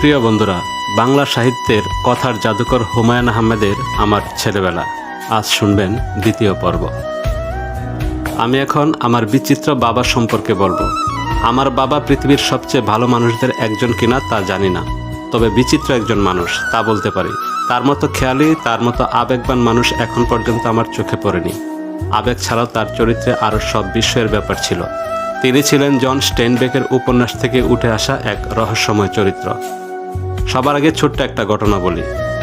প্রিয় বন্ধুরা, বাংলা সাহিত্যের কথার জাদুকর হুমায়ুন আহমেদের আমার ছেলেবেলা। আজ শুনবেন দ্বিতীয় পর্ব। আমি এখন আমার বিচিত্র বাবা সম্পর্কে বলব। আমার বাবা পৃথিবীর সবচেয়ে ভালো মানুষদের একজন কিনা তা জানি না। তবে বিচিত্র একজন মানুষ, তা বলতে পারি। তার মতো খেয়ালি, তার মতো আবেগবান মানুষ এখন পর্যন্ত আমার চোখে পড়েনি। আবেগ ছাড়াও তার চরিত্রে আরও সব বিষয়ের ব্যাপার ছিল। তিনি ছিলেন জন স্টেনবেকের উপন্যাস থেকে উঠে আসা এক রহস্যময় চরিত্র। সবার আগে ছোট্ট একটা ঘটনা বলি।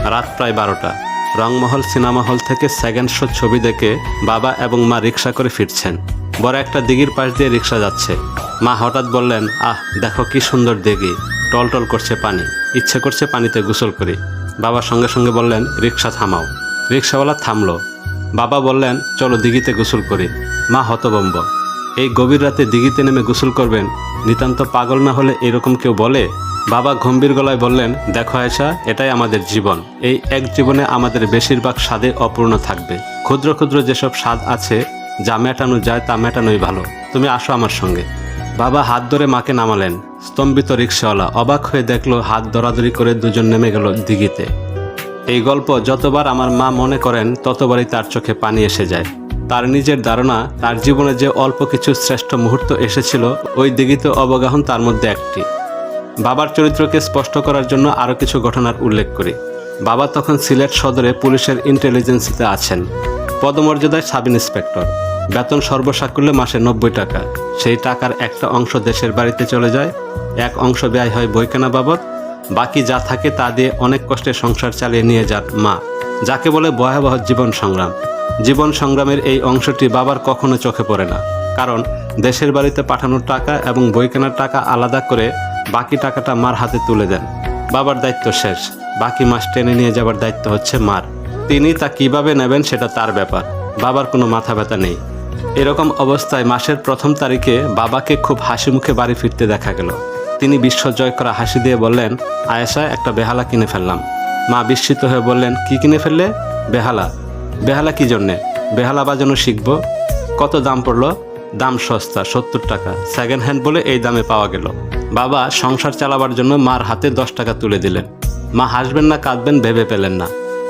রাত প্রায় বারোটা। রংমহল সিনেমা হল থেকে সেকেন্ড শো ছবি দেখে বাবা এবং মা রিক্সা করে ফিরছেন। বড় একটা দিঘির পাশ দিয়ে রিক্সা যাচ্ছে। মা হঠাৎ বললেন, আহ, দেখো কি সুন্দর দিঘি। টলটল করছে পানি। ইচ্ছে করছে পানিতে গোসল করি। বাবা সঙ্গে সঙ্গে বললেন রিক্সা থামাও। রিক্সাওয়ালা থামলো। বাবা বললেন, চলো দিঘিতে গোসল করি। মা হতবম্ব এই গভীর রাতে দিঘিতে নেমে গোসল করবেন নিতান্ত পাগল না হলে এরকম কেউ বলে? বাবা গম্ভীর গলায় বললেন, দেখো আয়সা এটাই আমাদের জীবন। এই এক জীবনে আমাদের বেশিরভাগ স্বাদে অপূর্ণ থাকবে। ক্ষুদ্র ক্ষুদ্র যেসব স্বাদ আছে, যা মেটানো যায়, তা মেটানোই ভালো। তুমি আসো আমার সঙ্গে। বাবা হাত ধরে মাকে নামালেন। স্তম্ভিত রিক্সাওয়ালা অবাক হয়ে দেখল, হাত দরাদরি করে দুজন নেমে গেল দিঘিতে। এই গল্প যতবার আমার মা মনে করেন, ততবারই তার চোখে পানি এসে যায়। তার নিজের ধারণা, তার জীবনে যে অল্প কিছু শ্রেষ্ঠ মুহূর্ত এসেছিল, ওই দিঘিতে অবগাহন তার মধ্যে একটি। বাবার চরিত্রকে স্পষ্ট করার জন্য আরও কিছু ঘটনার উল্লেখ করি। বাবা তখন সিলেট সদরে পুলিশের ইন্টেলিজেন্সিতে আছেন। পদমর্যাদায় সাব ইন্সপেক্টর। বেতন সর্বসাকুল্যে মাসে নব্বই টাকা। সেই টাকার একটা অংশ দেশের বাড়িতে চলে যায়, এক অংশ ব্যয় হয় বই কেনা বাবদ। বাকি যা থাকে তা দিয়ে অনেক কষ্টে সংসার চালিয়ে নিয়ে যান মা। যাকে বলে ভয়াবহ জীবন সংগ্রাম। জীবন সংগ্রামের এই অংশটি বাবার কখনো চোখে পড়ে না। কারণ দেশের বাড়িতে পাঠানোর টাকা এবং বই কেনার টাকা আলাদা করে বাকি টাকাটা মার হাতে তুলে দেন। বাবার দায়িত্ব শেষ। বাকি মাস টেনে নিয়ে যাবার দায়িত্ব হচ্ছে মার। তিনি তা কীভাবে নেবেন সেটা তার ব্যাপার। বাবার কোনো মাথা ব্যথা নেই। এরকম অবস্থায় মাসের প্রথম তারিখে বাবাকে খুব হাসি মুখে বাড়ি ফিরতে দেখা গেল। তিনি বিশ্ব জয় করা হাসি দিয়ে বললেন, আয়েশা, একটা বেহালা কিনে ফেললাম। মা বিস্মিত হয়ে বললেন, কি কিনে ফেললে? বেহালা। বেহালা কি জন্যে? বেহালা বাজানো শিখব। কত দাম পড়ল? দাম সস্তা, সত্তর টাকা। সেকেন্ড হ্যান্ড বলে এই দামে পাওয়া গেল। বাবা সংসার চালাবার জন্য মার হাতে দশ টাকা তুলে দিলেন। মা হাসবেন না, কাঁদবেন, ভেবে পেলেন না।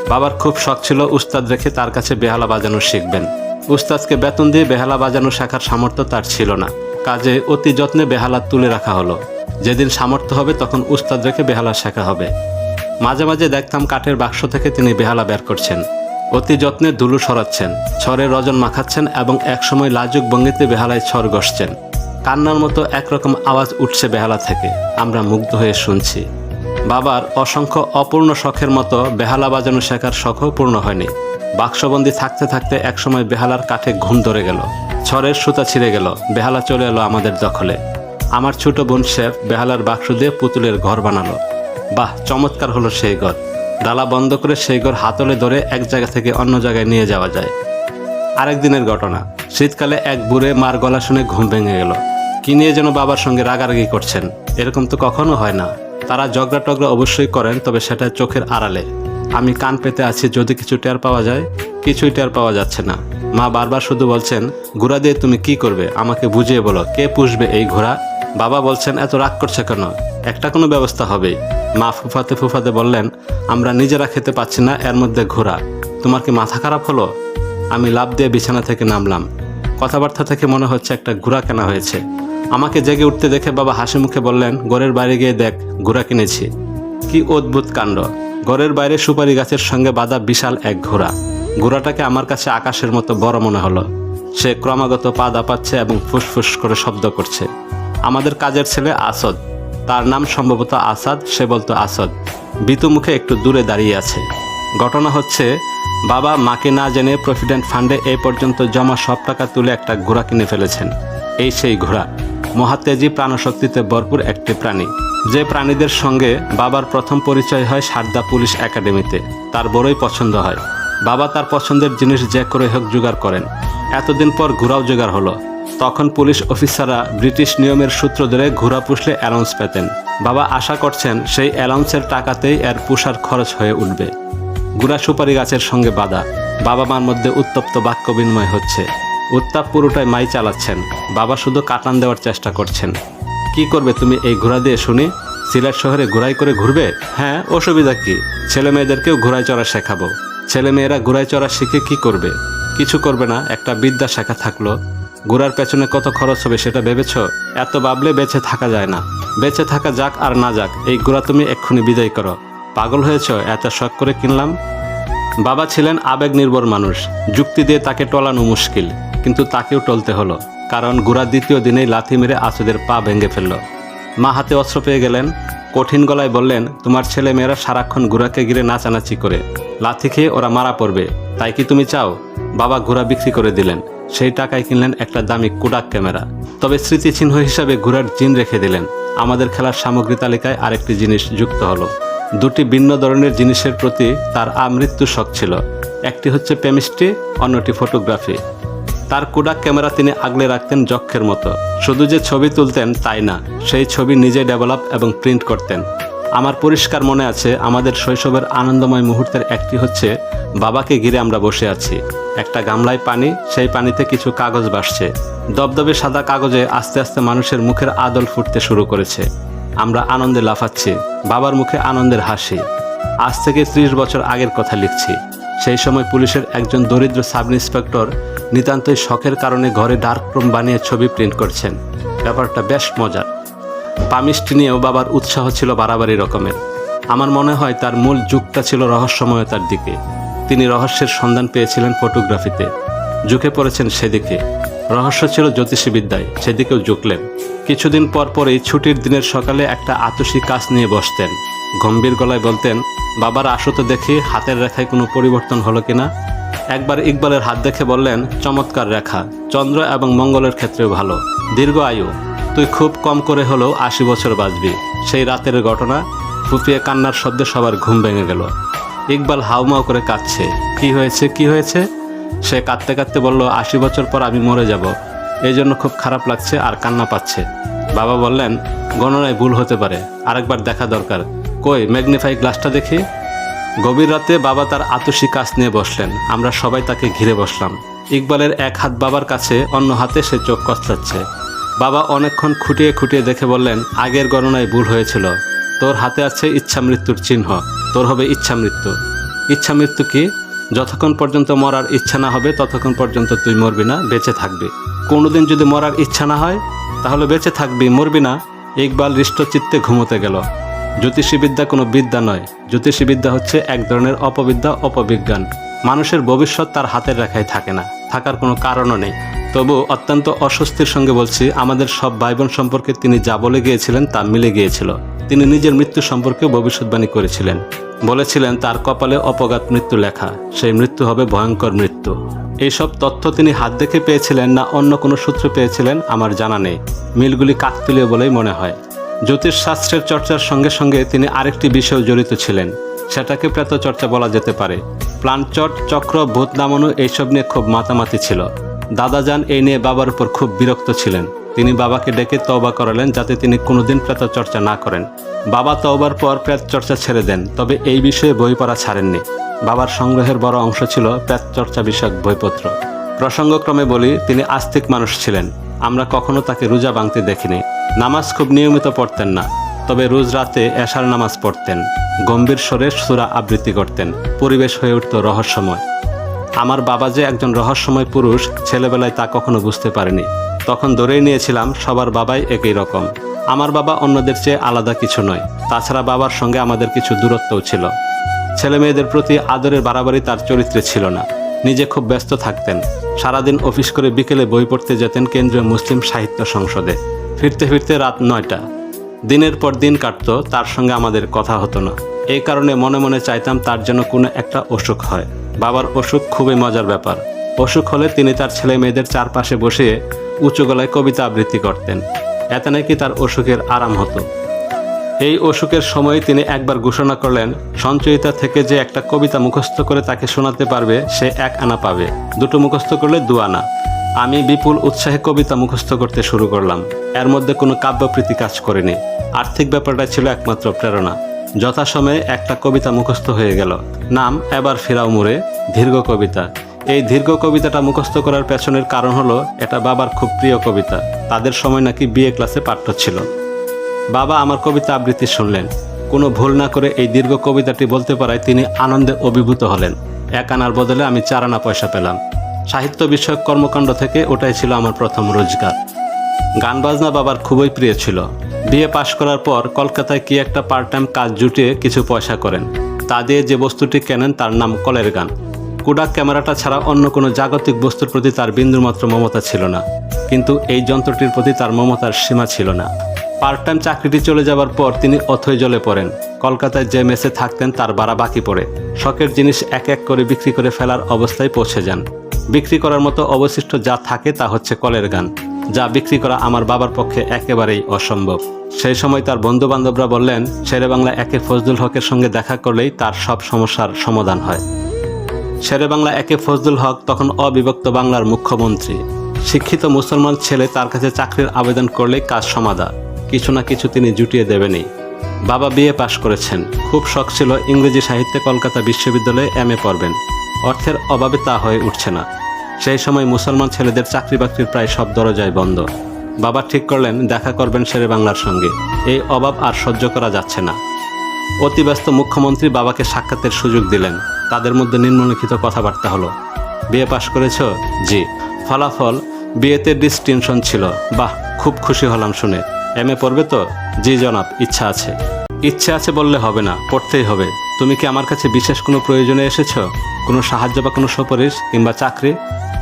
বাবার খুব শখ ছিল উস্তাদ রেখে তার কাছে বেহালা বাজানো শিখবেন। উস্তাদকে বেতন দিয়ে বেহালা বাজানো শেখার সামর্থ্য তার ছিল না। কাজে অতি যত্নে বেহালা তুলে রাখা হলো। যেদিন সামর্থ্য হবে তখন উস্তাদ রেখে বেহালা শেখা হবে। মাঝে মাঝে দেখতাম কাঠের বাক্স থেকে তিনি বেহালা বের করছেন। অতি যত্নে ধুলো সরাচ্ছেন, ছড়ে রজন মাখাচ্ছেন এবং একসময় লাজুক ভঙ্গিতে বেহালায় ছড় গসছেন কান্নার মতো একরকম আওয়াজ উঠছে বেহালা থেকে, আমরা মুগ্ধ হয়ে শুনছি। বাবার অসংখ্য অপূর্ণ শখের মতো বেহালা বাজানো শেখার শখও পূর্ণ হয়নি। বাক্সবন্দি থাকতে থাকতে একসময় বেহালার কাঠে ঘুম ধরে গেল। ছড়ের সুতা ছিঁড়ে গেল, বেহালা চলে এলো আমাদের দখলে। আমার ছোট বোন শেফ বেহালার বাক্স দিয়ে পুতুলের ঘর বানালো। বাহ, চমৎকার হলো সেই ঘর। ডালা বন্ধ করে সেই ঘর হাতলে ধরে এক জায়গা থেকে অন্য জায়গায় নিয়ে যাওয়া যায়। আরেক দিনের ঘটনা, শীতকালে এক বুড়ে মার গলা শুনে ঘুম ভেঙে গেল। কি নিয়ে যেন বাবার সঙ্গে রাগারাগি করছেন? এরকম তো কখনো হয় না। তারা ঝগড়া টগড়া অবশ্যই করেন, তবে সেটা চোখের আড়ালে। আমি কান পেতে আছি, যদি কিছু টের পাওয়া যায়, কিছুই টের পাওয়া যাচ্ছে না। মা বারবার শুধু বলছেন, ঘোড়া দিয়ে তুমি কি করবে? আমাকে বুঝিয়ে বলো, কে পুষবে এই ঘোড়া? বাবা বলছেন, এত রাগ করছে কেন? একটা কোনো ব্যবস্থা হবেই মা ফুফাতে ফুফাতে বললেন, আমরা নিজেরা খেতে পাচ্ছি না, এর মধ্যে ঘোরা তোমার কি মাথা খারাপ হলো? আমি লাভ দিয়ে বিছানা থেকে নামলাম। কথাবার্তা থেকে মনে হচ্ছে একটা ঘোড়া কেনা হয়েছে। আমাকে জেগে উঠতে দেখে বাবা হাসি মুখে বললেন, ঘরের বাইরে গিয়ে দেখ, ঘোড়া কিনেছি। কি অদ্ভুত কাণ্ড। ঘরের বাইরে সুপারি গাছের সঙ্গে বাঁধা বিশাল এক ঘোড়া। ঘোড়াটাকে আমার কাছে আকাশের মতো বড় মনে হলো। সে ক্রমাগত পা দাপাচ্ছে এবং ফুসফুস করে শব্দ করছে। আমাদের কাজের ছেলে আসদ। তার নাম সম্ভবত আসাদ, সে বলতো আসদ। বিতু মুখে একটু দূরে দাঁড়িয়ে আছে। ঘটনা হচ্ছে, বাবা মাকে না জেনে প্রভিডেন্ট ফান্ডে এই পর্যন্ত জমা সব টাকা তুলে একটা ঘোড়া কিনে ফেলেছেন। এই সেই ঘোড়া। মহাতেজি প্রাণশক্তিতে ভরপুর একটি প্রাণী। যে প্রাণীদের সঙ্গে বাবার প্রথম পরিচয় হয় সারদা পুলিশ একাডেমিতে। তার বড়ই পছন্দ হয়। বাবা তার পছন্দের জিনিস যে করে হোক জোগাড় করেন। এতদিন পর ঘোড়াও জোগাড় হলো। তখন পুলিশ অফিসাররা ব্রিটিশ নিয়মের সূত্র ধরে ঘোড়া পুষলে অ্যালাউন্স পেতেন। বাবা আশা করছেন সেই অ্যালাউন্সের টাকাতেই এর পুষার খরচ হয়ে উঠবে। গুড়া সুপারি গাছের সঙ্গে বাধা। বাবা মার মধ্যে উত্তপ্ত বাক্য বিনিময় হচ্ছে। উত্তাপ পুরোটাই মাই চালাচ্ছেন। বাবা শুধু কাটান দেওয়ার চেষ্টা করছেন। কি করবে তুমি এই ঘোড়া দিয়ে শুনি? সিলেট শহরে ঘোড়াই করে ঘুরবে? হ্যাঁ অসুবিধা কি? ছেলে মেয়েদেরকেও ঘোড়ায় চড়া শেখাবো। ছেলে মেয়েরা ঘোড়ায় চড়া শিখে কি করবে? কিছু করবে না, একটা বিদ্যা শাখা থাকল। ঘোড়ার পেছনে কত খরচ হবে সেটা ভেবেছ? এত ভাবলে বেঁচে থাকা যায় না। বেঁচে থাকা যাক আর না যাক, এই ঘোড়া তুমি এক্ষুনি বিদায় করো। পাগল হয়েছ, এত শখ করে কিনলাম? বাবা ছিলেন আবেগ নির্ভর মানুষ। যুক্তি দিয়ে তাকে টলানো মুশকিল, কিন্তু তাকেও টলতে হলো, কারণ গুড়া দ্বিতীয় দিনেই লাথি মেরে আসুদের পা ভেঙে ফেলল। মা হাতে অস্ত্র পেয়ে গেলেন। কঠিন গলায় বললেন, তোমার ছেলে মেয়েরা সারাক্ষণ গুড়াকে ঘিরে নাচানাচি করে। লাথি খেয়ে ওরা মারা পড়বে, তাই কি তুমি চাও? বাবা ঘোড়া বিক্রি করে দিলেন। সেই টাকায় কিনলেন একটা দামি কুডাক ক্যামেরা। তবে স্মৃতিচিহ্ন হিসাবে ঘোড়ার জিন রেখে দিলেন। আমাদের খেলার সামগ্রী তালিকায় আরেকটি জিনিস যুক্ত হলো। দুটি ভিন্ন ধরনের জিনিসের প্রতি তার আমৃত্যু শখ ছিল। একটি হচ্ছে পেমিস্ট্রি অন্যটি ফটোগ্রাফি। তার কোডাক ক্যামেরা তিনি আগলে রাখতেন যক্ষের মতো। শুধু যে ছবি তুলতেন তাই না, সেই ছবি নিজে ডেভেলপ এবং প্রিন্ট করতেন। আমার পরিষ্কার মনে আছে, আমাদের শৈশবের আনন্দময় মুহূর্তের একটি হচ্ছে, বাবাকে ঘিরে আমরা বসে আছি। একটা গামলায় পানি, সেই পানিতে কিছু কাগজ ভাসছে। দবদবে সাদা কাগজে আস্তে আস্তে মানুষের মুখের আদল ফুটতে শুরু করেছে। আমরা আনন্দে লাফাচ্ছি, বাবার মুখে আনন্দের হাসি। আজ থেকে ত্রিশ বছর আগের কথা লিখছি। সেই সময় পুলিশের একজন দরিদ্র সাব ইন্সপেক্টর নিতান্তই শখের কারণে ঘরে ডার্ক রুম বানিয়ে ছবি প্রিন্ট করছেন। ব্যাপারটা বেশ মজার। পামিষ্টি নিয়েও বাবার উৎসাহ ছিল বাড়াবাড়ি রকমের। আমার মনে হয় তার মূল যুগটা ছিল রহস্যময়তার দিকে। তিনি রহস্যের সন্ধান পেয়েছিলেন ফটোগ্রাফিতে। ঝুঁকে পড়েছেন সেদিকে। রহস্য ছিল জ্যোতিষীবিদ্যায়, সেদিকেও ঝুঁকলেন। কিছুদিন পর পরেই ছুটির দিনের সকালে একটা আতসী কাজ নিয়ে বসতেন। গম্ভীর গলায় বলতেন, বাবার আসো তো দেখি হাতের রেখায় কোনো পরিবর্তন হলো কিনা? একবার ইকবালের হাত দেখে বললেন, চমৎকার রেখা, চন্দ্র এবং মঙ্গলের ক্ষেত্রেও ভালো। দীর্ঘ আয়ু তুই খুব কম করে হলেও আশি বছর বাঁচবি। সেই রাতের ঘটনা, ফুপিয়ে কান্নার শব্দে সবার ঘুম ভেঙে গেল। ইকবাল হাউমাউ করে কাঁদছে। কি হয়েছে কি হয়েছে? সে কাঁদতে কাঁদতে বলল, আশি বছর পর আমি মরে যাব। এই জন্য খুব খারাপ লাগছে আর কান্না পাচ্ছে। বাবা বললেন, গণনায় ভুল হতে পারে। আরেকবার দেখা দরকার। কই, ম্যাগনিফাই গ্লাসটা দেখি? গভীর রাতে বাবা তার আতসী কাজ নিয়ে বসলেন। আমরা সবাই তাকে ঘিরে বসলাম। ইকবালের এক হাত বাবার কাছে, অন্য হাতে সে চোখ কচলাচ্ছে। বাবা অনেকক্ষণ খুঁটিয়ে খুঁটিয়ে দেখে বললেন, আগের গণনায় ভুল হয়েছিল। তোর হাতে আছে ইচ্ছা মৃত্যুর চিহ্ন। তোর হবে ইচ্ছা মৃত্যু ইচ্ছা মৃত্যু কি? যতক্ষণ পর্যন্ত মরার ইচ্ছা না হবে, ততক্ষণ পর্যন্ত তুই মরবি না, বেঁচে থাকবি। কোনোদিন যদি মরার ইচ্ছা না হয়, তাহলে বেঁচে থাকবি, মরবি না। ইকবাল হৃষ্টচিত্তে ঘুমোতে গেল। জ্যোতিষীবিদ্যা কোনো বিদ্যা নয়। জ্যোতিষীবিদ্যা হচ্ছে এক ধরনের অপবিদ্যা, অপবিজ্ঞান। মানুষের ভবিষ্যৎ তার হাতের রেখায় থাকে না। থাকার কোনো কারণও নেই। তবু অত্যন্ত অস্বস্তির সঙ্গে বলছি, আমাদের সব ভাই বোন সম্পর্কে তিনি যা বলে গিয়েছিলেন তা মিলে গিয়েছিল। তিনি নিজের মৃত্যু সম্পর্কেও ভবিষ্যৎবাণী করেছিলেন। বলেছিলেন, তার কপালে অপঘাত মৃত্যু লেখা, সেই মৃত্যু হবে ভয়ঙ্কর মৃত্যু। এইসব তথ্য তিনি হাত দেখে পেয়েছিলেন না অন্য কোনো সূত্রে পেয়েছিলেন, আমার জানা নেই। মিলগুলি কাকতুলীয় বলেই মনে হয়। জ্যোতিষশাস্ত্রের চর্চার সঙ্গে সঙ্গে তিনি আরেকটি বিষয় জড়িত ছিলেন। সেটাকে প্রেত চর্চা বলা যেতে পারে। প্লানচট, চক্র, ভূত নামানো এইসব নিয়ে খুব মাতামাতি ছিল। দাদাজান এই নিয়ে বাবার উপর খুব বিরক্ত ছিলেন। তিনি বাবাকে ডেকে তওবা করালেন যাতে তিনি কোনোদিন প্রেত চর্চা না করেন। বাবা তওবার পর প্রেত চর্চা ছেড়ে দেন, তবে এই বিষয়ে বই পড়া ছাড়েননি। বাবার সংগ্রহের বড় অংশ ছিল প্রেত চর্চা বিষয়ক বইপত্র। প্রসঙ্গক্রমে বলি, তিনি আস্তিক মানুষ ছিলেন। আমরা কখনো তাকে রোজা ভাঙতে দেখিনি। নামাজ খুব নিয়মিত পড়তেন না। তবে রোজ রাতে এশার নামাজ পড়তেন, গম্ভীর স্বরে সুরা আবৃত্তি করতেন, পরিবেশ হয়ে উঠত রহস্যময়। আমার বাবা যে একজন রহস্যময় পুরুষ, ছেলেবেলায় তা কখনো বুঝতে পারেনি। তখন ধরেই নিয়েছিলাম সবার বাবাই একই রকম। আমার বাবা অন্যদের চেয়ে আলাদা কিছু নয়, তাছাড়া বাবার সঙ্গে আমাদের কিছু দূরত্বও ছিল। ছেলে মেয়েদের প্রতি আদরের বাড়াবাড়ি তার চরিত্রে ছিল না। নিজে খুব ব্যস্ত থাকতেন, সারাদিন অফিস করে বিকেলে বই পড়তে যেতেন কেন্দ্রীয় মুসলিম সাহিত্য সংসদে। ফিরতে ফিরতে রাত নয়টা। দিনের পর দিন কাটতো, তার সঙ্গে আমাদের কথা হতো না। এই কারণে মনে মনে চাইতাম তার জন্য কোনো একটা অসুখ হয়। বাবার অসুখ খুবই মজার ব্যাপার। অসুখ হলে তিনি তার ছেলে মেয়েদের চারপাশে বসে উঁচু গলায় কবিতা আবৃত্তি করতেন। এতে নাকি তার অসুখের আরাম হতো। এই অসুখের সময় তিনি একবার ঘোষণা করলেন, সঞ্চয়িতা থেকে যে একটা কবিতা মুখস্থ করে তাকে শোনাতে পারবে, সে এক আনা পাবে। দুটো মুখস্থ করলে দু আনা। আমি বিপুল উৎসাহে কবিতা মুখস্থ করতে শুরু করলাম। এর মধ্যে কোনো কাব্যপ্রীতি কাজ করেনি। আর্থিক ব্যাপারটা ছিল একমাত্র প্রেরণা। যথাসময়ে একটা কবিতা মুখস্থ হয়ে গেল। নাম, এবার ফেরাও মোড়ে দীর্ঘ কবিতা। এই দীর্ঘ কবিতাটা মুখস্থ করার পেছনের কারণ হলো, এটা বাবার খুব প্রিয় কবিতা। তাদের সময় নাকি বিএ ক্লাসে পাঠ্য ছিল। বাবা আমার কবিতা আবৃত্তি শুনলেন। কোনো ভুল না করে এই দীর্ঘ কবিতাটি বলতে পারায় তিনি আনন্দে অভিভূত হলেন। এক আনার বদলে আমি চার আনা পয়সা পেলাম। সাহিত্য বিষয়ক কর্মকাণ্ড থেকে ওটাই ছিল আমার প্রথম রোজগার। গান বাজনা বাবার খুবই প্রিয় ছিল। বিএ পাশ করার পর কলকাতায় কি একটা পার্ট টাইম কাজ জুটিয়ে কিছু পয়সা করেন। তা দিয়ে যে বস্তুটি কেনেন তার নাম কলের গান। কোডাক ক্যামেরাটা ছাড়া অন্য কোনো জাগতিক বস্তুর প্রতি তার বিন্দুমাত্র মমতা ছিল না। কিন্তু এই যন্ত্রটির প্রতি তার মমতার সীমা ছিল না। পার্ট টাইম চাকরিটি চলে যাবার পর তিনি অথৈ জলে পড়েন। কলকাতায় যে মেসে থাকতেন তার ভাড়া বাকি পড়ে। শখের জিনিস এক এক করে বিক্রি করে ফেলার অবস্থায় পৌঁছে যান। বিক্রি করার মতো অবশিষ্ট যা থাকে তা হচ্ছে কলের গান, যা বিক্রি করা আমার বাবার পক্ষে একেবারেই অসম্ভব। সেই সময় তার বন্ধু বান্ধবরা বললেন, শেরে বাংলা একে ফজলুল হকের সঙ্গে দেখা করলেই তার সব সমস্যার সমাধান হয়। শেরে বাংলা একে ফজলুল হক তখন অবিভক্ত বাংলার মুখ্যমন্ত্রী। শিক্ষিত মুসলমান ছেলে তার কাছে চাকরির আবেদন করলেই কাজ সমাধা, কিছু না কিছু তিনি জুটিয়ে দেবেনই। বাবা বিএ পাশ করেছেন, খুব শখ ছিল ইংরেজি সাহিত্যে কলকাতা বিশ্ববিদ্যালয়ে এম এ পড়বেন। অর্থের অভাবে তা হয়ে উঠছে না। সেই সময় মুসলমান ছেলেদের চাকরি বাকরির প্রায় সব দরজায় বন্ধ। বাবা ঠিক করলেন, দেখা করবেন শেরে বাংলার সঙ্গে। এই অভাব আর সহ্য করা যাচ্ছে না। অতি ব্যস্ত মুখ্যমন্ত্রী বাবাকে সাক্ষাতের সুযোগ দিলেন। তাদের মধ্যে নিম্নলিখিত কথাবার্তা হলো, বিয়ে পাশ করেছ? জি। ফলাফল? বিয়েতে ডিস্টিনশন ছিল। বাহ, খুব খুশি হলাম শুনে। এম এ পড়বে তো? জি জনাব, ইচ্ছা আছে। ইচ্ছে আছে বললে হবে না, পড়তেই হবে। তুমি কি আমার কাছে বিশেষ কোনো প্রয়োজনে এসেছ? কোনো সাহায্য বা কোনো সুপারিশ কিংবা চাকরি?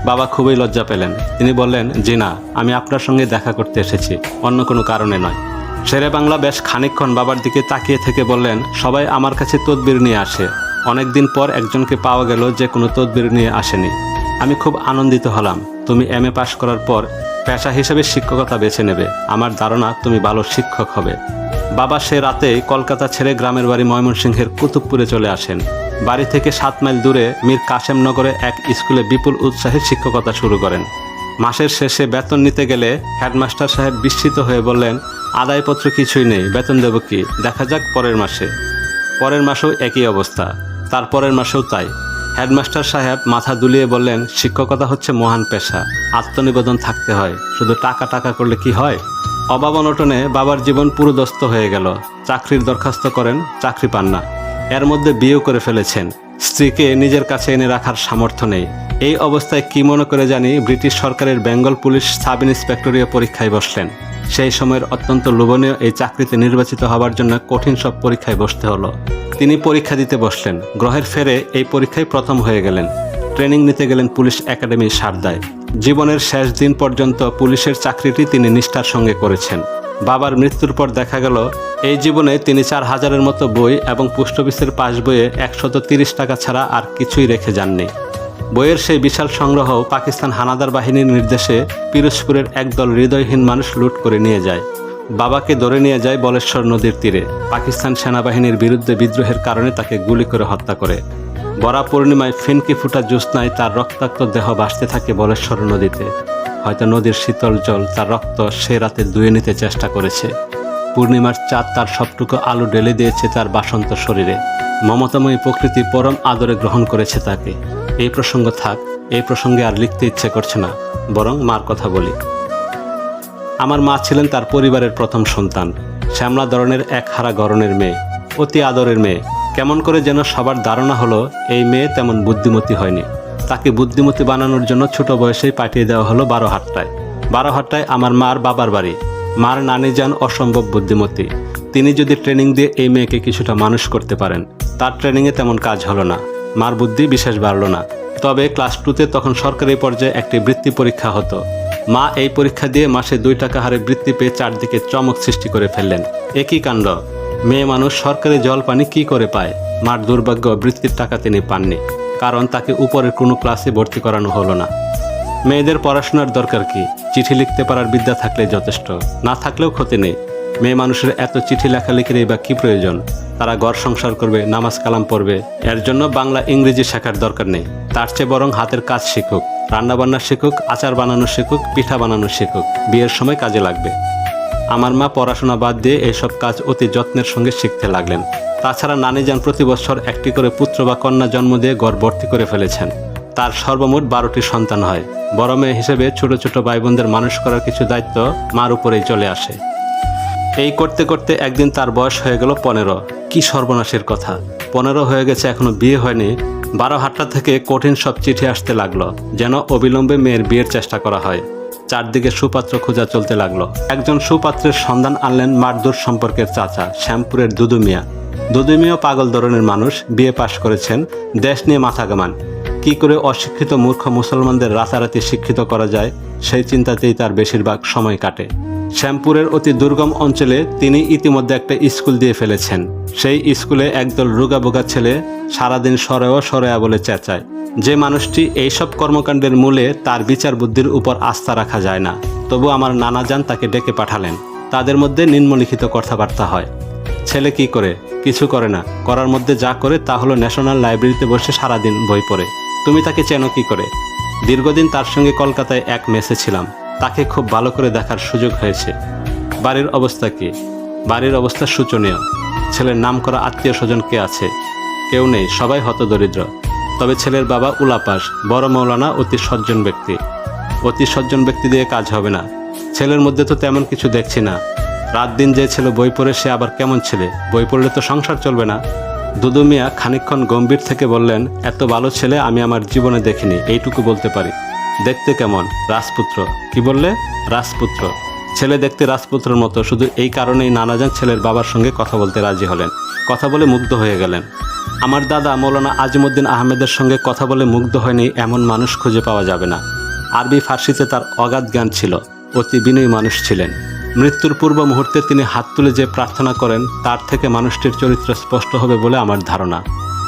বাবা খুবই লজ্জা পেলেন। তিনি বললেন, জি না, আমি আপনার সঙ্গে দেখা করতে এসেছি, অন্য কোনো কারণে নয়। শেরে বাংলা বেশ খানিকক্ষণ বাবার দিকে তাকিয়ে থেকে বললেন, সবাই আমার কাছে তদবির নিয়ে আসে। অনেকদিন পর একজনকে পাওয়া গেল যে কোনো তদবির নিয়ে আসেনি। আমি খুব আনন্দিত হলাম। তুমি এম এ পাশ করার পর পেশা হিসেবে শিক্ষকতা বেছে নেবে। আমার ধারণা, তুমি ভালো শিক্ষক হবে। বাবা সে রাতেই কলকাতা ছেড়ে গ্রামের বাড়ি ময়মনসিংহের কুতুবপুরে চলে আসেন। বাড়ি থেকে সাত মাইল দূরে মীর কাশেমনগরে এক স্কুলে বিপুল উৎসাহে শিক্ষকতা শুরু করেন। মাসের শেষে বেতন নিতে গেলে হেডমাস্টার সাহেব বিস্মিত হয়ে বললেন, আদায়পত্র কিছুই নেই, বেতন দেব কি? দেখা যাক পরের মাসে। পরের মাসেও একই অবস্থা তার পরের মাসেও তাই। হেডমাস্টার সাহেব মাথা দুলিয়ে বললেন, শিক্ষকতা হচ্ছে মহান পেশা, আত্মনিবেদন থাকতে হয়, শুধু টাকা টাকা করলে কি হয়? অভাব অনটনে বাবার জীবন পুরোদস্ত হয়ে গেল। চাকরির দরখাস্ত করেন, চাকরি পান না। এর মধ্যে বিয়েও করে ফেলেছেন। স্ত্রীকে নিজের কাছে এনে রাখার সামর্থ্য নেই। এই অবস্থায় কি মনে করে জানি ব্রিটিশ সরকারের বেঙ্গল পুলিশ সাব ইন্সপেক্টরীয় পরীক্ষায় বসলেন। সেই সময়ের অত্যন্ত লোভনীয় এই চাকরিতে নির্বাচিত হবার জন্য কঠিন সব পরীক্ষায় বসতে হলো। তিনি পরীক্ষা দিতে বসলেন। গ্রহের ফেরে এই পরীক্ষায় প্রথম হয়ে গেলেন। ট্রেনিং নিতে গেলেন পুলিশ একাডেমি সারদায়। জীবনের শেষ দিন পর্যন্ত পুলিশের চাকরিটি তিনি নিষ্ঠার সঙ্গে করেছেন। বাবার মৃত্যুর পর দেখা গেল, এই জীবনে তিনি চার হাজারের মতো বই এবং পোস্ট অফিসের পাস বইয়ে একশত তিরিশ টাকা ছাড়া আর কিছুই রেখে যাননি। বইয়ের সেই বিশাল সংগ্রহ পাকিস্তান হানাদার বাহিনীর নির্দেশে পিরোজপুরের একদল হৃদয়হীন মানুষ লুট করে নিয়ে যায়। বাবাকে ধরে নিয়ে যায় বলেশ্বর নদীর তীরে। পাকিস্তান সেনাবাহিনীর বিরুদ্ধে বিদ্রোহের কারণে তাকে গুলি করে হত্যা করে। বরা পূর্ণিমায় ফিনকি ফুটা জ্যোৎস্নায় তার রক্তাক্ত দেহ ভাসতে থাকে বলেশ্বর নদীতে। হয়তো নদীর শীতল জল তার রক্ত সে রাতে ধুয়ে নিতে চেষ্টা করেছে। পূর্ণিমার চাঁদ তার সবটুকু আলো ঢেলে দিয়েছে তার বাসন্ত শরীরে। মমতাময়ী প্রকৃতি পরম আদরে গ্রহণ করেছে তাকে। এই প্রসঙ্গ থাক, এই প্রসঙ্গে আর লিখতে ইচ্ছে করছে না, বরং মার কথা বলি। আমার মা ছিলেন তার পরিবারের প্রথম সন্তান। শ্যামলা ধরনের এক হারা গরনের মেয়ে। অতি আদরের মেয়ে। কেমন করে যেন সবার ধারণা হলো, এই মেয়ে তেমন বুদ্ধিমতী হয়নি। তাকে বুদ্ধিমতী বানানোর জন্য ছোট বয়সেই পাঠিয়ে দেওয়া হলো বারো হাট্টায় বারো হাট্টায় আমার মার বাবার বাড়ি। মার নানি যান অসম্ভব বুদ্ধিমতী। তিনি যদি ট্রেনিং দিয়ে এই মেয়েকে কিছুটা মানুষ করতে পারেন, তার ট্রেনিংয়ে তেমন কাজ হলো না। মার বুদ্ধি বিশেষ বাড়ল না। তবে ক্লাস টুতে তখন সরকারি পর্যায়ে একটি বৃত্তি পরীক্ষা হতো। মা এই পরীক্ষা দিয়ে মাসে দুই টাকা হারে বৃত্তি পেয়ে চারদিকে চমক সৃষ্টি করে ফেললেন। একই কাণ্ড। মেয়ে মানুষ সরকারি জল পানি কি করে পায়? মার দুর্ভাগ্য বৃত্তির টাকা তিনি পাননি, কারণ তাকে উপরের কোনো ক্লাসে ভর্তি করানো হলো না। মেয়েদের পড়াশোনার দরকার কি? চিঠি লিখতে পারার বিদ্যা থাকলে যথেষ্ট, না থাকলেও ক্ষতি নেই। মেয়ে মানুষের এত চিঠি লেখালেখির বা কি প্রয়োজন? তারা ঘর সংসার করবে, নামাজ কালাম পড়বে। এর জন্য বাংলা, ইংরেজি শেখার দরকার নেই। তার চেয়ে বরং হাতের কাজ শিখুক। রান্নাবান্না শিখুক, আচার বানানো শিখুক, পিঠা বানানো শিখুক। বিয়ের সময় কাজে লাগবে। আমার মা পড়াশোনা বাদ দিয়ে এইসব কাজ অতি যত্নের সঙ্গে শিখতে লাগলেন। তাছাড়া নানি যান প্রতি বছর একটি করে পুত্র বা কন্যা জন্ম দিয়ে গড় ভর্তি করে ফেলেছেন। তার সর্বমোট বারোটি সন্তান হয়। বড় মেয়ে হিসেবে ছোট ছোট ভাই বোনদের মানুষ করার কিছু দায়িত্ব মার উপরেই চলে আসে। এই করতে করতে একদিন তার বয়স হয়ে গেল পনেরো। কি সর্বনাশের কথা। পনেরো হয়ে গেছে, এখনও বিয়ে হয়নি। বারো হাটটা থেকে কঠিন সব চিঠি আসতে লাগল, যেন অবিলম্বে মেয়ের বিয়ের চেষ্টা করা হয়। চারদিকে সুপাত্র খোঁজা চলতে লাগল। একজন সুপাত্রের সন্ধান আনলেন মারদুর সম্পর্কের চাচা, শ্যামপুরের দুদু মিয়া। দুদু মিয়া পাগল ধরনের মানুষ, বিয়ে পাশ করেছেন, দেশ নিয়ে মাথা কামান কি করে অশিক্ষিত মূর্খ মুসলমানদের রাতারাতি শিক্ষিত করা যায়? সেই চিন্তাতেই তার বেশিরভাগ সময় কাটে। শ্যামপুরের অতি দুর্গম অঞ্চলে তিনি ইতিমধ্যে একটা স্কুল দিয়ে ফেলেছেন। সেই স্কুলে একদল রোগাবোগা ছেলে সারাদিন সরেও সরেয়া বলে চেঁচায়। যে মানুষটি এইসব কর্মকাণ্ডের মূলে তার বিচার বুদ্ধির উপর আস্থা রাখা যায় না। তবু আমার নানা যান তাকে ডেকে পাঠালেন। তাদের মধ্যে নিম্নলিখিত কথাবার্তা হয়। ছেলে কি করে? কিছু করে না। করার মধ্যে যা করে তা হলো ন্যাশনাল লাইব্রেরিতে বসে সারাদিন বই পড়ে। তুমি তাকে চেনো কি করে? দীর্ঘদিন তার সঙ্গে কলকাতায় এক মেসে ছিলাম। তাকে খুব ভালো করে দেখার সুযোগ হয়েছে। বাড়ির অবস্থা কি? বাড়ির অবস্থা শোচনীয়। ছেলের নাম করা আত্মীয় স্বজন কে আছে? কেউ নেই, সবাই হতদরিদ্র। তবে ছেলের বাবা উলাপাস বড় মৌলানা, অতি সজ্জন ব্যক্তি। অতি সজ্জন ব্যক্তি দিয়ে কাজ হবে না। ছেলের মধ্যে তো তেমন কিছু দেখছি না। রাত দিন যে ছেলে বই পড়ে, সে আবার কেমন ছেলে? বই পড়লে তো সংসার চলবে না। দুদু মিয়া খানিকক্ষণ গম্ভীর থেকে বললেন, এত ভালো ছেলে আমি আমার জীবনে দেখিনি, এইটুকু বলতে পারি। দেখতে কেমন? রাজপুত্র। কি বললে? রাজপুত্র। ছেলে দেখতে রাজপুত্রের মতো, শুধু এই কারণেই নানাজান ছেলের বাবার সঙ্গে কথা বলতে রাজি হলেন, কথা বলে মুগ্ধ হয়ে গেলেন। আমার দাদা মৌলানা আজিমুদ্দিন আহমেদের সঙ্গে কথা বলে মুগ্ধ হয়নি, এমন মানুষ খুঁজে পাওয়া যাবে না। আরবি ফার্সিতে তার অগাধ জ্ঞান ছিল, অতি বিনয়ী মানুষ ছিলেন। মৃত্যুর পূর্ব মুহূর্তে তিনি হাত তুলে যে প্রার্থনা করেন, তার থেকে মানুষটির চরিত্র স্পষ্ট হবে বলে আমার ধারণা।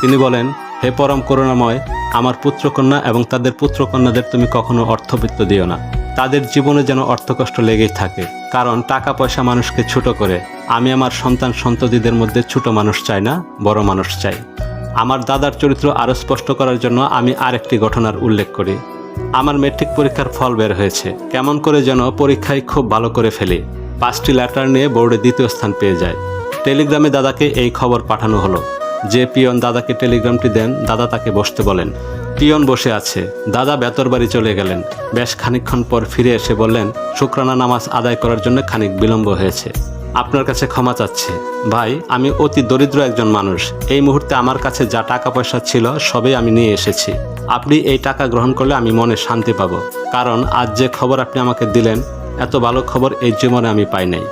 তিনি বলেন, হে পরম করুণাময়, আমার পুত্রকন্যা এবং তাদের পুত্রকন্যাদের তুমি কখনো অর্থবিত্ত দিও না। তাদের জীবনে যেন অর্থকষ্ট লেগেই থাকে, কারণ টাকা পয়সা মানুষকে ছোট করে। আমি আমার সন্তান সন্ততিদের মধ্যে ছোট মানুষ চাই না, বড় মানুষ চাই। আমার দাদার চরিত্র আরও স্পষ্ট করার জন্য আমি আরেকটি ঘটনার উল্লেখ করি। আমার মেট্রিক পরীক্ষার ফল বের হয়েছে। কেমন করে যেন পরীক্ষায় খুব ভালো করে ফেলি। পাঁচটি লেটার নিয়ে বোর্ডে দ্বিতীয় স্থান পেয়ে যায়। টেলিগ্রামে দাদাকে এই খবর পাঠানো হলো। যে পিয়ন দাদাকে টেলিগ্রামটি দেন, দাদা তাকে বসতে বলেন। পিয়ন বসে আছে। দাদা বেতর বাড়ি চলে গেলেন। বেশ খানিকক্ষণ পর ফিরে এসে বললেন, শুক্রানা নামাজ আদায় করার জন্য খানিক বিলম্ব হয়েছে। আপনার কাছে ক্ষমা চাচ্ছি। ভাই, আমি অতি দরিদ্র একজন মানুষ। এই মুহূর্তে আমার কাছে যা টাকা পয়সা ছিল, সবই আমি নিয়ে এসেছি। আপনি এই টাকা গ্রহণ করলে আমি মনে শান্তি পাবো। কারণ আজ যে খবর আপনি আমাকে দিলেন, এত ভালো খবর এই জীবনে আমি পাই নাই।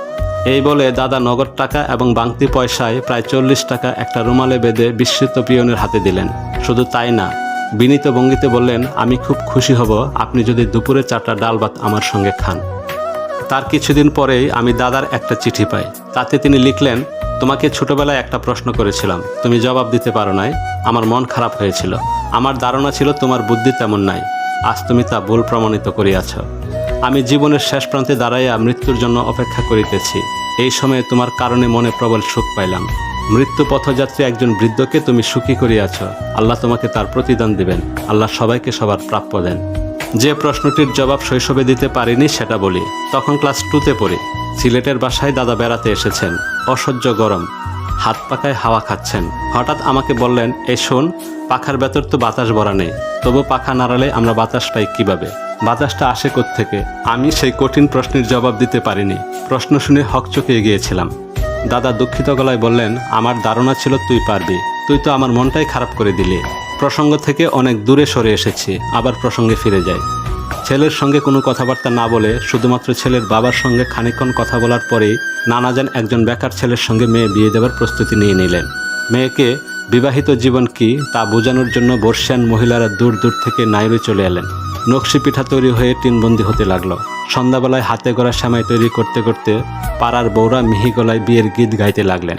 এই বলে দাদা নগদ টাকা এবং বাংতি পয়সায় প্রায় চল্লিশ টাকা একটা রুমালে বেঁধে বিস্মিত পিয়নের হাতে দিলেন। শুধু তাই না, বিনীত ভঙ্গিতে বললেন, আমি খুব খুশি হব, আপনি যদি দুপুরে চারটা ডাল ভাত আমার সঙ্গে খান। তার কিছুদিন পরেই আমি দাদার একটা চিঠি পাই। তাতে তিনি লিখলেন, তোমাকে ছোটবেলায় একটা প্রশ্ন করেছিলাম। তুমি জবাব দিতে পারো নাই। আমার মন খারাপ হয়েছিল। আমার ধারণা ছিল তোমার বুদ্ধি তেমন নাই। আজ তুমি তা ভুল প্রমাণিত করিয়াছ। আমি জীবনের শেষ প্রান্তে দাঁড়াইয়া মৃত্যুর জন্য অপেক্ষা করিতেছি। এই সময়ে তোমার কারণে মনে প্রবল সুখ পাইলাম। মৃত্যু পথযাত্রী একজন বৃদ্ধকে তুমি সুখী করিয়াছ। আল্লাহ তোমাকে তার প্রতিদান দিবেন। আল্লাহ সবাইকে সবার প্রাপ্য দেন। যে প্রশ্নটির জবাব শৈশবে দিতে পারিনি সেটা বলি। তখন ক্লাস টুতে পড়ি। সিলেটের বাসায় দাদা বেড়াতে এসেছেন। অসহ্য গরম। হাত পাকায় হাওয়া খাচ্ছেন। হঠাৎ আমাকে বললেন, এই শোন, পাখার ভেতর তো বাতাস ভরা নেই। তবু পাখা নাড়ালে আমরা বাতাস পাই কীভাবে? বাতাসটা আসে থেকে আমি সেই কঠিন প্রশ্নের জবাব দিতে পারিনি। প্রশ্ন শুনে হকচকে গিয়েছিলাম দাদা দুঃখিত গলায় বললেন, আমার ধারণা ছিল তুই পারবি। তুই তো আমার মনটাই খারাপ করে দিলি। প্রসঙ্গ থেকে অনেক দূরে সরে এসেছি, আবার প্রসঙ্গে ফিরে যাই। ছেলের সঙ্গে কোনো কথাবার্তা না বলে শুধুমাত্র ছেলের বাবার সঙ্গে খানিকক্ষণ কথা বলার পরেই নানাজান একজন বেকার ছেলের সঙ্গে মেয়ে বিয়ে দেওয়ার প্রস্তুতি নিয়ে নিলেন। মেয়েকে বিবাহিত জীবন কি তা বোঝানোর জন্য বর্ষিয়ান মহিলারা দূর দূর থেকে নাইরে চলে এলেন। নকশি পিঠা তৈরি হয়ে টিনবন্দি হতে লাগল। সন্ধ্যাবেলায় হাতে গড়া সেমাই তৈরি করতে করতে পাড়ার বৌরা মিহি গলায় বিয়ের গীত গাইতে লাগলেন।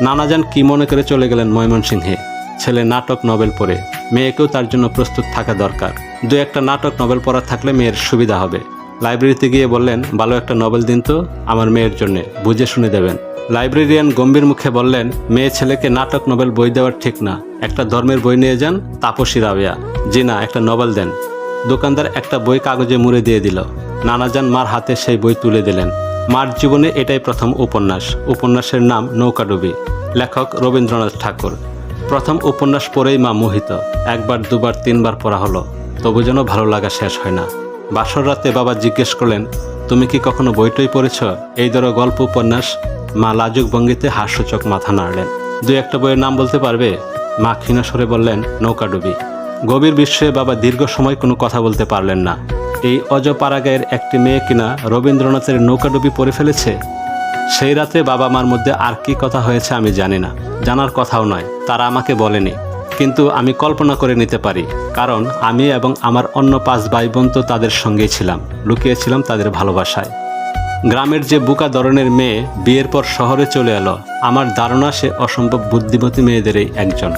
নানাজান কি মনে করে চলে গেলেন ময়মনসিংহে। ছেলে নাটক নভেল পড়ে। মেয়েকেও তার জন্য প্রস্তুত থাকা দরকার। দু একটা নাটক নভেল পড়া থাকলে মেয়ের সুবিধা হবে। লাইব্রেরিতে গিয়ে বললেন, ভালো একটা নভেল দিন তো আমার মেয়ের জন্য। বুঝে শুনে দেবেন। লাইব্রেরিয়ান গম্ভীর মুখে বললেন, মেয়ে ছেলেকে নাটক নভেল বই দেওয়ার ঠিক না। একটা ধর্মের বই নিয়ে যান, তাপসী রাবেয়া। জি না, একটা নভেল দেন। দোকানদার একটা বই কাগজে মুড়ে দিয়ে দিল। নানাজান মার হাতে সেই বই তুলে দিলেন। মার জীবনে এটাই প্রথম উপন্যাস। উপন্যাসের নাম নৌকাডুবি। লেখক রবীন্দ্রনাথ ঠাকুর। প্রথম উপন্যাস পড়েই মা মোহিত। একবার, দুবার, তিনবার পড়া হলো। তবু যেন ভালো লাগা শেষ হয় না। বাসর রাতে বাবা জিজ্ঞেস করলেন, তুমি কি কখনো বইটই পড়েছ? এই ধরো গল্প, উপন্যাস, মা লাজুক ভঙ্গিতে হাস্যচক মাথা নাড়লেন। দু একটা বইয়ের নাম বলতে পারবে? মা ক্ষীণস্বরে বললেন নৌকাডুবি গভীর বিশ্বে বাবা দীর্ঘ সময় কোনো কথা বলতে পারলেন না। এই অজপাড়াগায়ের একটি মেয়ে কিনা রবীন্দ্রনাথের নৌকাডুবি পড়ে ফেলেছে? সেই রাতে বাবা মার মধ্যে আর কি কথা হয়েছে আমি জানি না। জানার কথাও নয়, তারা আমাকে বলেনি। কিন্তু আমি কল্পনা করে নিতে পারি, কারণ আমি এবং আমার অন্য পাঁচ ভাই বোন তো তাদের সঙ্গেই ছিলাম, লুকিয়েছিলাম তাদের ভালোবাসায়। গ্রামের যে বুকা ধরনের মেয়ে বিয়ের পর শহরে চলে এলো, আমার ধারণা সে অসম্ভব বুদ্ধিমতী মেয়েদেরই একজন।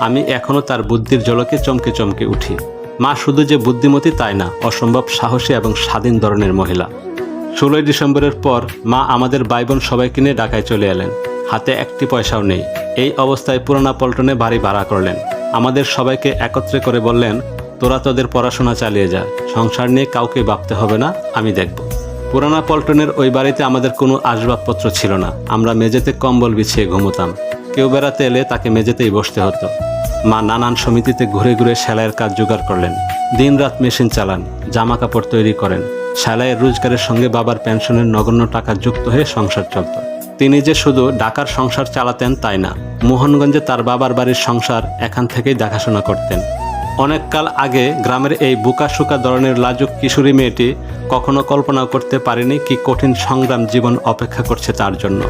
আমি এখনও তার বুদ্ধির জলকে চমকে চমকে উঠি। মা শুধু যে বুদ্ধিমতী তাই না, অসম্ভব সাহসী এবং স্বাধীন ধরনের মহিলা। ষোলোই ডিসেম্বরের পর মা আমাদের ভাই বোন সবাইকে নিয়ে ঢাকায় চলে এলেন। হাতে একটি পয়সাও নেই। এই অবস্থায় পুরোনা পল্টনে বাড়ি ভাড়া করলেন। আমাদের সবাইকে একত্রে করে বললেন, তোরা তোদের পড়াশোনা চালিয়ে যা। সংসার নিয়ে কাউকে ভাবতে হবে না, আমি দেখব। পুরানা পল্টনের ওই বাড়িতে আমাদের কোনো আসবাবপত্র ছিল না। আমরা মেঝেতে কম্বল বিছিয়ে ঘুমোতাম। কেউ বেড়াতে এলে তাকে মেঝেতেই বসতে হতো। মা নানান সমিতিতে ঘুরে ঘুরে সেলাইয়ের কাজ জোগাড় করলেন। দিনরাত মেশিন চালান জামা কাপড় তৈরি করেন। সেলাইয়ের রোজগারের সঙ্গে বাবার পেনশনের নগণ্য টাকা যুক্ত হয়ে সংসার চলত। তিনি যে শুধু ঢাকার সংসার চালাতেন তাই না, মোহনগঞ্জে তার বাবার বাড়ির সংসার এখান থেকেই দেখাশোনা করতেন। অনেককাল আগে গ্রামের এই বুকাশুকা ধরনের লাজুক কিশোরী মেয়েটি কখনো কল্পনা করতে পারেনি কি কঠিন সংগ্রাম জীবন অপেক্ষা করছে তার জন্য।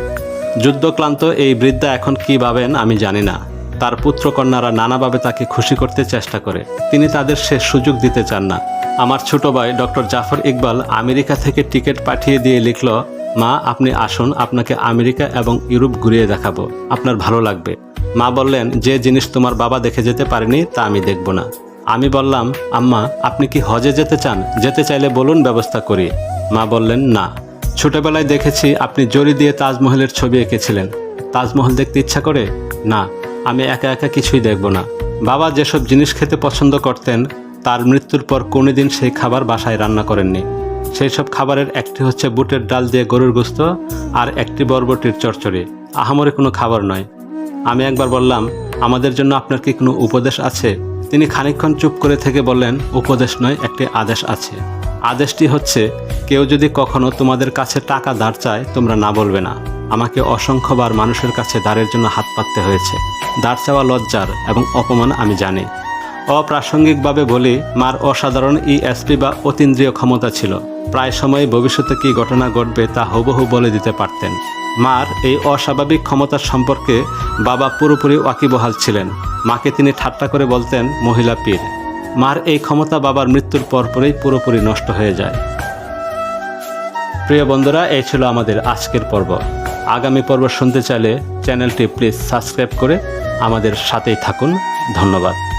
যুদ্ধক্লান্ত এই বৃদ্ধা এখন কি ভাবেন আমি জানি না। তার পুত্রকন্যারা নানাভাবে তাকে খুশি করতে চেষ্টা করে। তিনি তাদের সে সুযোগ দিতে চান না। আমার ছোট ভাই ডক্টর জাফর ইকবাল আমেরিকা থেকে টিকিট পাঠিয়ে দিয়ে লিখল, মা, আপনি আসুন, আপনাকে আমেরিকা এবং ইউরোপ ঘুরিয়ে দেখাবো। আপনার ভালো লাগবে। মা বললেন, যে জিনিস তোমার বাবা দেখে যেতে পারেনি, তা আমি দেখব না। আমি বললাম, আম্মা, আপনি কি হজে যেতে চান? যেতে চাইলে বলুন ব্যবস্থা করি। মা বললেন, না। ছোটবেলায় দেখেছি আপনি জরি দিয়ে তাজমহলের ছবি এঁকেছিলেন। তাজমহল দেখতে ইচ্ছা করে? না, আমি একা একা কিছুই দেখব না। বাবা যেসব জিনিস খেতে পছন্দ করতেন তার মৃত্যুর পর কোনোদিন সেই খাবার বাসায় রান্না করেননি। সেই সব খাবারের একটি হচ্ছে বুটের ডাল দিয়ে গরুর গোস্ত আর একটি বরবটির চচ্চড়ি। আহামরি কোনো খাবার নয়। আমি একবার বললাম, আমাদের জন্য আপনার কি কোনো উপদেশ আছে? তিনি খানিকক্ষণ চুপ করে থেকে বললেন, উপদেশ নয়, একটি আদেশ আছে। আদেশটি হচ্ছে, কেউ যদি কখনো তোমাদের কাছে টাকা ধার চায়, তোমরা না বলবে না। আমাকে অসংখ্যবার মানুষের কাছে দাঁড়ের জন্য হাত পাততে হয়েছে। দাঁড় চাওয়া লজ্জার এবং অপমান আমি জানি। অপ্রাসঙ্গিকভাবে বলি, মার অসাধারণ ইএসপি বা অতীন্দ্রিয় ক্ষমতা ছিল। প্রায় সময় ভবিষ্যতে কী ঘটনা ঘটবে তা হুবহু বলে দিতে পারতেন। মার এই অস্বাভাবিক ক্ষমতার সম্পর্কে বাবা পুরোপুরি ওয়াকিবহাল ছিলেন। মাকে তিনি ঠাট্টা করে বলতেন, মহিলা পীর, মার এই ক্ষমতা বাবার মৃত্যুর পরপরই পুরোপুরি নষ্ট হয়ে যায়। প্রিয় বন্ধুরা, এই ছিল আমাদের আজকের পর্ব। আগামী পর্ব শুনতে চাইলে চ্যানেলটি প্লিজ সাবস্ক্রাইব করে আমাদের সাথেই থাকুন। ধন্যবাদ।